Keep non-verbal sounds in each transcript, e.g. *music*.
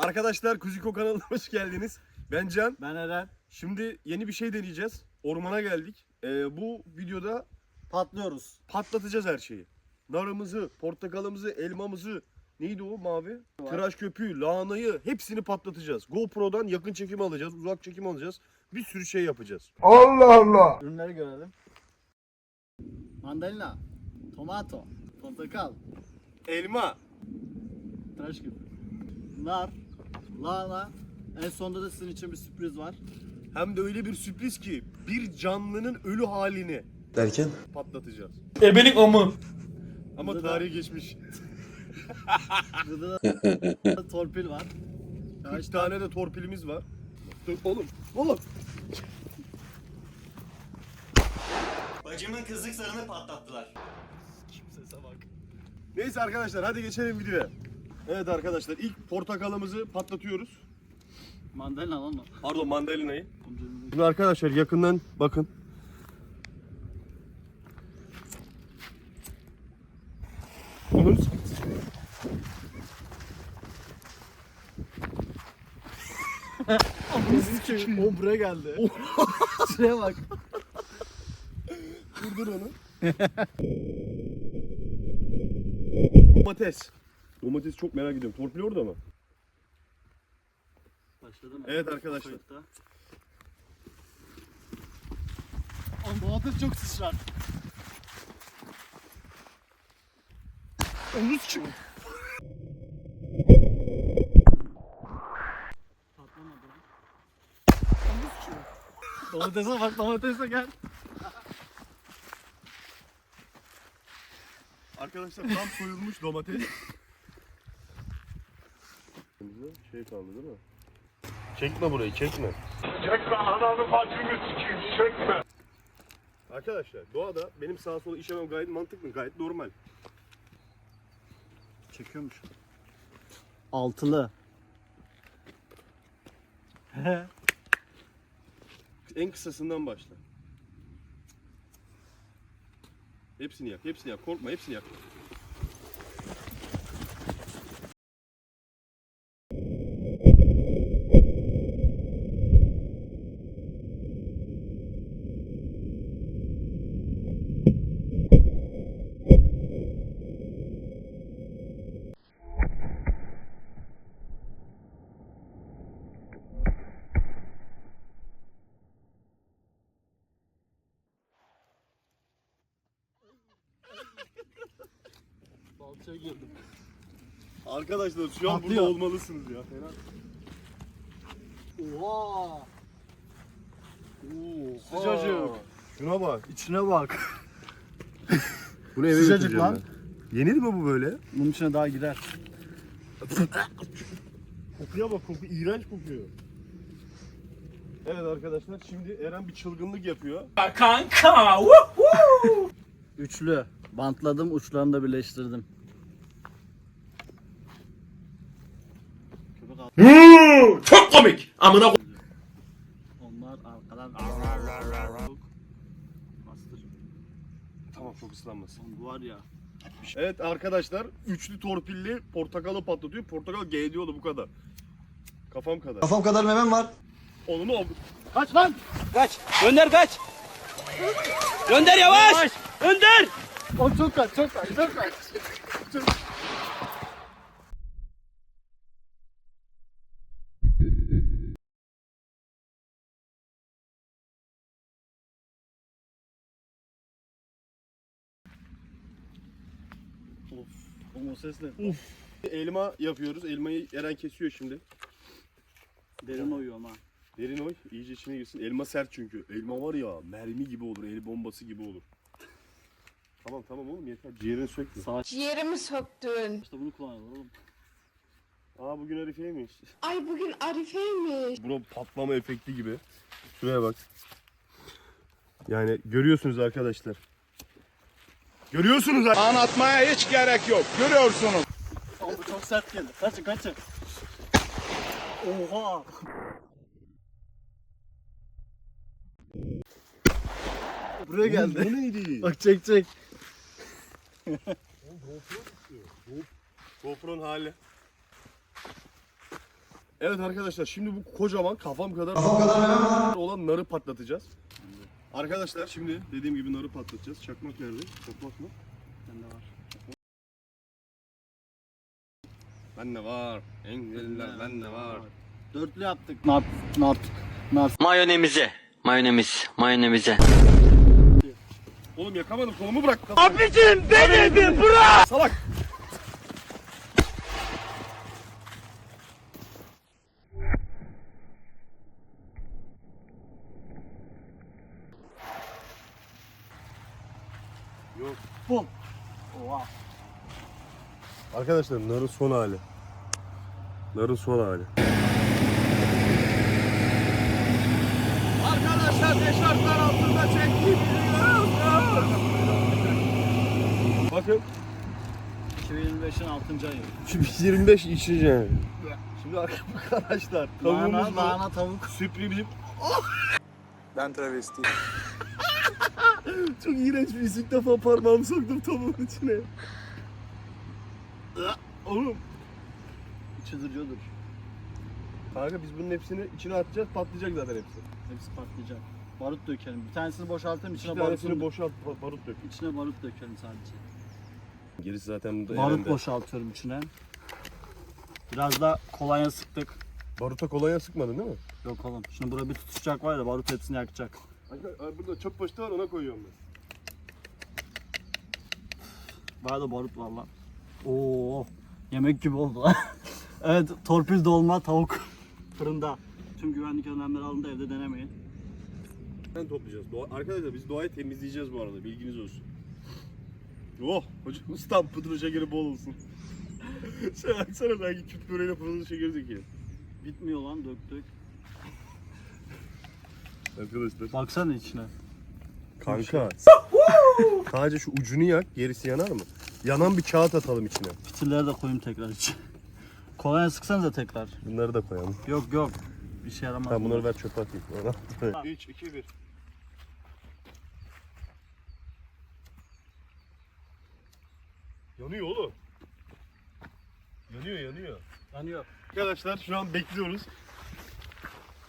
Arkadaşlar Kuziko kanalına hoş geldiniz. Ben Can. Ben Eren. Şimdi yeni bir şey deneyeceğiz. Ormana geldik. Ee, bu videoda Patlıyoruz. patlatacağız her şeyi. Narımızı, portakalımızı, elmamızı, neydi o mavi? Var. Tıraş köpüğü, lahanayı hepsini patlatacağız. GoPro'dan yakın çekim alacağız, uzak çekim alacağız. Bir sürü şey yapacağız. Ürünleri görelim. Mandalina, tomato, portakal, Elma, tıraş gibi, nar, lahana. En sonunda da sizin için bir sürpriz var. hem de öyle bir sürpriz ki bir canlının ölü halini Derken? patlatacağız. Ebelik amı. Ama Burada da- tarihi geçmiş. *laughs* Burada da torpil var. 3 tane de torpilimiz var. Dur oğlum, oğlum. Bacımın kızlık zarını patlattılar. Neyse arkadaşlar hadi geçelim videoya. Evet arkadaşlar ilk portakalımızı patlatıyoruz. Mandalina lan o. Pardon mandalinayı. Şimdi arkadaşlar yakından bakın. Onun O buraya geldi. *laughs* Şuraya bak. Durdur onu. *laughs* Domates. Domates çok merak ediyorum. Torpil orada mı? Başladı mı? Evet arkadaşlar. Kayıtta. Oğlum domates çok sıçrar. Omuz çık. Patlamadı lan. Domatese bak domatese gel. Arkadaşlar tam soyulmuş domates. Şey kaldı değil mi? Çekme burayı çekme. Çekme ananı bacını sikeyim çekme. Arkadaşlar doğada benim sağa sola işemem gayet mantıklı, gayet normal. Çekiyormuş. Altılı. En kısasından başla. Hepsini yak, hepsini yak. Korkma, hepsini yak. Balçaya girdim. Arkadaşlar şu an burada Patlıyor. olmalısınız ya. Fena. Oha. Oo, Sıcacık. Şuna bak. İçine bak. Bu ne eve Sıcacık götüreceğim lan. ben. Yenir mi bu böyle? Bunun içine daha gider. Kokuya bak koku iğrenç kokuyor. Evet arkadaşlar şimdi Eren bir çılgınlık yapıyor. Kanka. Woo! Üçlü. Bantladım, uçlarını da birleştirdim. Çok komik. Amına ko- Onlar arkadan Bastır. Tamam çok ıslanmasın. Oğlum Bu var ya. Evet arkadaşlar üçlü torpilli portakalı patlatıyor. Portakal G diyordu bu kadar. Kafam kadar. Kafam kadar memem var. Onu mu Kaç lan! Gönder kaç. Gönder yavaş. Gönder. O çok kaç, çok kaç, çok kaç. O ses ne? Elma yapıyoruz. Elmayı Eren kesiyor şimdi. Derin oyuyor ama. Derin oy. iyice içine girsin. Elma sert çünkü. Elma var ya mermi gibi olur. El bombası gibi olur. Tamam tamam oğlum yeter. Ciğerini sökme. Sağ Ciğerimi söktün. işte bunu kullanıyorlar oğlum. Aa bugün Arife'ymiş. Ay bugün Arife'ymiş. Buna patlama efekti gibi. Şuraya bak. Yani görüyorsunuz arkadaşlar. Görüyorsunuz. Anlatmaya hiç gerek yok. Görüyorsunuz. Oğlum bu çok sert geldi. Kaçın kaçın. Oha! Buraya geldi. Bu neydi? *laughs* Bak çek çek. GoPro'nun hali. Evet arkadaşlar şimdi bu kocaman kafam kadar olan narı patlatacağız. Arkadaşlar şimdi dediğim gibi narı patlatacağız. Çakmak nerede? Çakmak mı? Bende var. Bende var. En güzeller bende var. Dörtlü yaptık. Nart, nart, nart. Mayonemize. Mayonemiz. Mayonemize. Oğlum yakamadım kolumu bırak. Abicim beni bir bırak. Salak. Yok. Bum. Oha. Arkadaşlar narın son hali. Narın son hali. Arkadaşlar ne şartlar altında çektik. Bakın 2025'in 6. ayı. 2025 içeceğim. Şimdi arkadaşlar Lahana, tavuğumuz var. lahana tavuk. Sürprizim. Ben travesti. Çok iğrenç bir his. İlk defa parmağımı soktum tavuğun içine. Oğlum. İçi duruyordur. Kanka biz bunun hepsini içine atacağız patlayacak zaten hepsi. Hepsi patlayacak. Barut dökelim. Bir tanesini boşaltayım içine barut, tanesini boşalt ba- barut dök. içine barut dökelim sadece. Gerisi zaten da Barut elinde. boşaltıyorum içine. Biraz da kolonya sıktık. Baruta kolonya sıkmadın değil mi? Yok oğlum. Şimdi burada bir tutuşacak var ya barut hepsini yakacak. Arkadaşlar burada çöp poşeti var ona koyuyorum ben. Bayağı da barut var lan. Oo, yemek gibi oldu lan. *laughs* evet, torpil dolma tavuk *laughs* fırında. Tüm güvenlik önlemleri alındı evde denemeyin. Ben toplayacağız. Doğa... Arkadaşlar biz doğayı temizleyeceğiz bu arada bilginiz olsun. Oh hocam ustam pudra şekeri bol olsun. *laughs* Sen baksana sanki küp böreğine pudra şekeri döküyor. Bitmiyor lan döktük. Arkadaşlar. Baksana içine. Kanka. *laughs* Sadece şu ucunu yak gerisi yanar mı? Yanan bir kağıt atalım içine. Fitilleri de koyayım tekrar içine. Kolonya sıksanıza tekrar. Bunları da koyalım. Yok yok. Bir şey yaramaz. Tamam bunları ver çöpe atayım. 3, 2, 1. Yanıyor oğlum. Yanıyor yanıyor. Yanıyor. Arkadaşlar şu an bekliyoruz.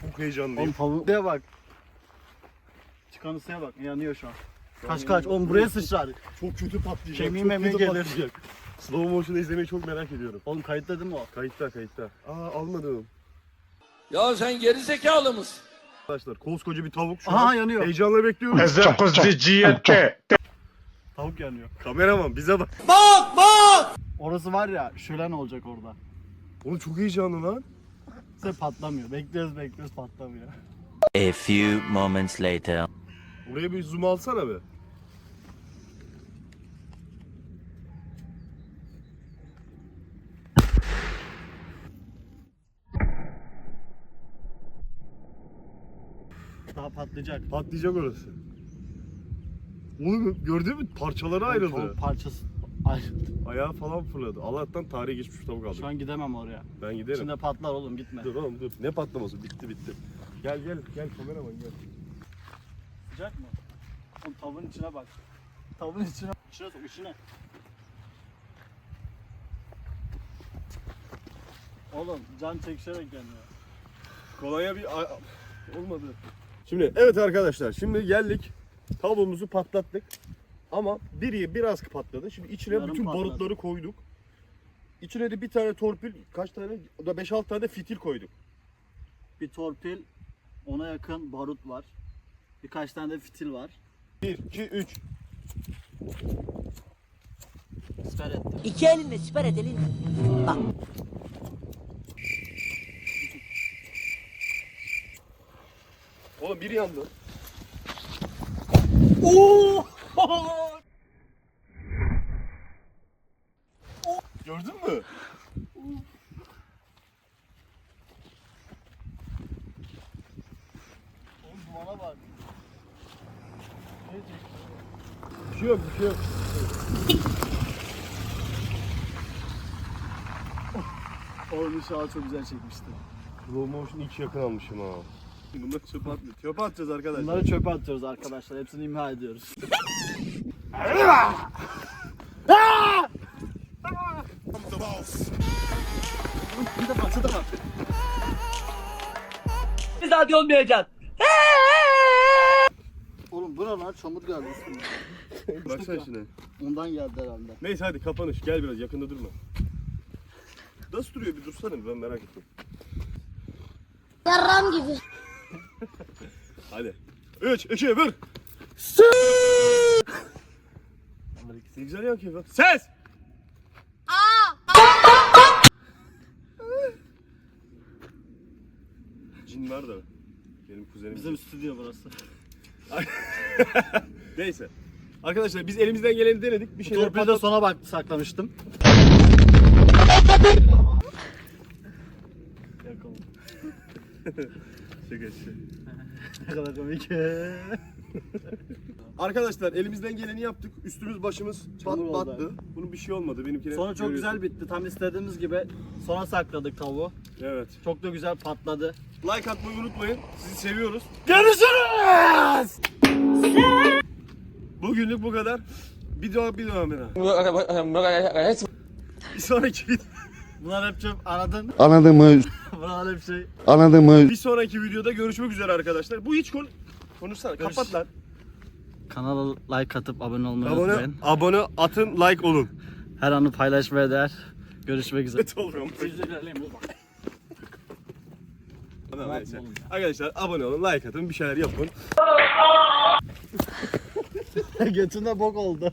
Çok heyecanlıyım. Oğlum tavuğa bak. Çıkan ısıya bak. Yanıyor şu an. Kaç kaç. Oğlum buraya sıçrar. Çok kötü patlayacak. Kemiği çok memiği kötü gelir. patlayacak. Slow motion izlemeyi çok merak ediyorum. Oğlum kayıtlı değil mi o? Kayıtta kayıtta. Aa almadım. Ya sen geri zekalı mısın? Arkadaşlar koskoca bir tavuk şu Aha an. yanıyor. Heyecanla bekliyorum. Tavuk yanıyor. Kameraman bize bak. Orası var ya şölen olacak orada. Oğlum çok heyecanlı lan. Size patlamıyor. Bekliyoruz bekliyoruz patlamıyor. A few moments later. Oraya bir zoom alsana be. Daha patlayacak. Patlayacak orası. Oğlum gördün mü? Parçalara ayrıldı. Tavuk parçası ayrıldı. Ayağı falan fırladı. Allah'tan tarihe geçmiş tavuk aldık. Şu an gidemem oraya. Ben giderim. İçinde patlar oğlum gitme. Dur oğlum dur. Ne patlaması? Bitti bitti. Gel gel gel kameraman gel. Sıcak mı? Oğlum tavuğun içine bak. Tavuğun içine. İçine sok içine. Oğlum can çekişerek yanıyor. Kolonya bir a- olmadı. Şimdi evet arkadaşlar şimdi geldik. Tavuğumuzu patlattık. Ama biri biraz patladı. Şimdi içine Yarım bütün patladı. barutları koyduk. İçine de bir tane torpil, kaç tane? O da 5-6 tane de fitil koyduk. Bir torpil, ona yakın barut var. Birkaç tane de fitil var. 1, 2, 3. Siper ettim. İki elinle siper et elin. Bak. Oğlum biri yandı. Oo! *laughs* Gördün mü? Dumana bak. Bir şey yok, bir şey yok. *laughs* Oğlum inşallah çok güzel çekmişti. Slow motion ilk yakın almışım ha. Bunları çöpe atmıyor. Çöpe atacağız arkadaşlar. Bunları çöpe atıyoruz arkadaşlar. Hepsini imha ediyoruz. *laughs* bir de bak, bir de bak. Oğlum buralar çamur geldi üstüme. *laughs* Baksana şuna. Ondan geldi herhalde. Neyse hadi kapanış. Gel biraz yakında durma. Nasıl duruyor bir dursana bir ben merak ettim. Yarram gibi. *laughs* Hadi. 3, 2, 1. Ne güzel yan keyif. Ses! Cin var da. Benim kuzenim. Bizim stüdyo burası. *laughs* Neyse. Arkadaşlar biz elimizden geleni denedik. Bir şeyler Torpilde sona bak saklamıştım. *laughs* Şaka şaka. Ne kadar komik. *laughs* Arkadaşlar elimizden geleni yaptık. Üstümüz başımız Çamur oldu battı. Bunun bir şey olmadı. Benimkine Sonra çok görüyorsun. güzel bitti. Tam istediğimiz gibi. Sona sakladık tavuğu. Evet. Çok da güzel patladı. Like atmayı unutmayın. Sizi seviyoruz. Görüşürüz! Bugünlük bu kadar. Bir daha bir daha bir daha. Bir sonraki video. *laughs* Bunlar hep çok anladın. Anladın mı? *laughs* Bunlar hep şey. Anladın mı? Bir sonraki videoda görüşmek üzere arkadaşlar. Bu hiç konu konuşsana. Görüş- Kapat lan. Kanala like atıp abone olmayı Abone, unutmayın. abone atın, like olun. Her anı paylaşmaya değer. Görüşmek üzere. Evet oluyorum. Tamam, neyse. Arkadaşlar abone olun, like atın, bir şeyler yapın. *laughs* Götünde bok oldu.